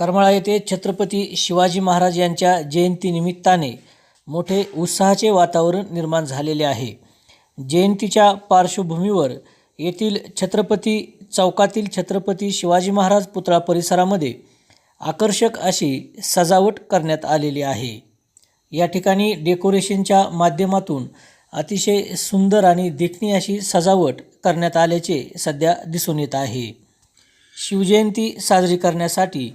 करमाळा येथे छत्रपती शिवाजी महाराज यांच्या जयंतीनिमित्ताने मोठे उत्साहाचे वातावरण निर्माण झालेले आहे. जयंतीच्या पार्श्वभूमीवर येथील छत्रपती चौकातील छत्रपती शिवाजी महाराज पुतळा परिसरामध्ये आकर्षक अशी सजावट करण्यात आलेली आहे. या ठिकाणी डेकोरेशनच्या माध्यमातून अतिशय सुंदर आणि देखणी अशी सजावट करण्यात आल्याचे सध्या दिसून येत आहे. शिवजयंती साजरी करण्यासाठी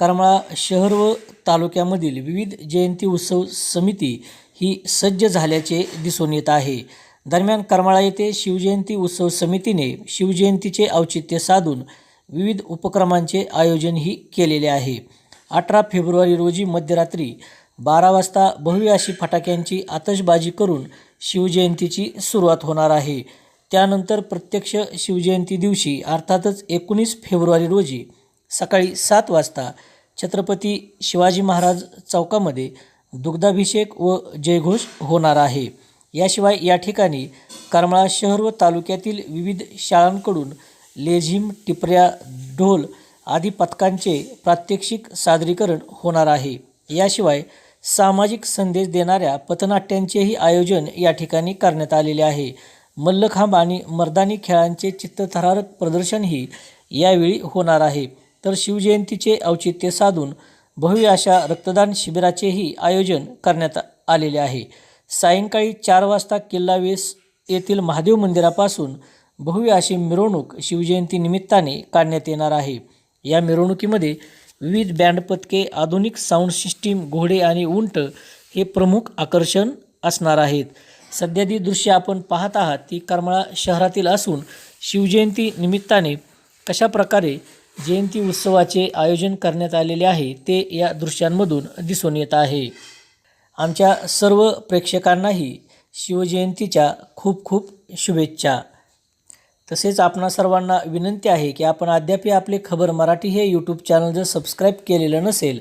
करमाळा शहर व तालुक्यामधील विविध जयंती उत्सव समिती ही सज्ज झाल्याचे दिसून येत आहे. दरम्यान करमाळा येथे शिवजयंती उत्सव समितीने शिवजयंतीचे औचित्य साधून विविध उपक्रमांचे आयोजनही केलेले आहे. अठरा फेब्रुवारी रोजी मध्यरात्री बारा वाजता भव्य अशी फटाक्यांची आतषबाजी करून शिवजयंतीची सुरुवात होणार आहे. त्यानंतर प्रत्यक्ष शिवजयंती दिवशी अर्थातच एकोणीस फेब्रुवारी रोजी सकाळी सात वाजता छत्रपती शिवाजी महाराज चौकामध्ये दुग्धाभिषेक व जयघोष होणार आहे. याशिवाय या ठिकाणी करमाळा शहर व तालुक्यातील विविध शाळांकडून लेझिम टिपऱ्या ढोल आदी पथकांचे प्रात्यक्षिक सादरीकरण होणार आहे. याशिवाय सामाजिक संदेश देणाऱ्या पथनाट्यांचेही आयोजन या ठिकाणी करण्यात आलेले आहे. मल्लखांब आणि मर्दानी खेळांचे चित्तथरारक प्रदर्शनही यावेळी होणार आहे. तर शिवजयंतीचे औचित्य साधून भव्य अशा रक्तदान शिबिराचेही आयोजन करण्यात आलेले आहे. सायंकाळी चार वाजता किल्ला वेस येथील महादेव मंदिरापासून भव्य अशी मिरवणूक शिवजयंती निमित्ताने काढण्यात येणार आहे. या मिरवणुकीमध्ये विविध बँड पथके आधुनिक साऊंड सिस्टीम घोडे आणि उंट हे प्रमुख आकर्षण असणार आहेत. सध्या जी दृश्य आपण पाहत आहात ती करमाळा शहरातील असून शिवजयंती निमित्ताने कशा प्रकारे जयंती उत्सवाचे आयोजन करण्यात आलेले आहे ते या दृश्यांमधून दिसून येत आहे. आमच्या सर्व प्रेक्षकांनाही शिवजयंतीच्या खूप खूप शुभेच्छा. तसेच आपणा सर्वांना विनंती आहे की आपण अद्यापही आपले खबर मराठी हे यूट्यूब चॅनल जर सबस्क्राईब केलेलं नसेल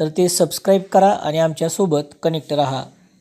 तर ते सबस्क्राईब करा आणि आमच्यासोबत कनेक्ट रहा.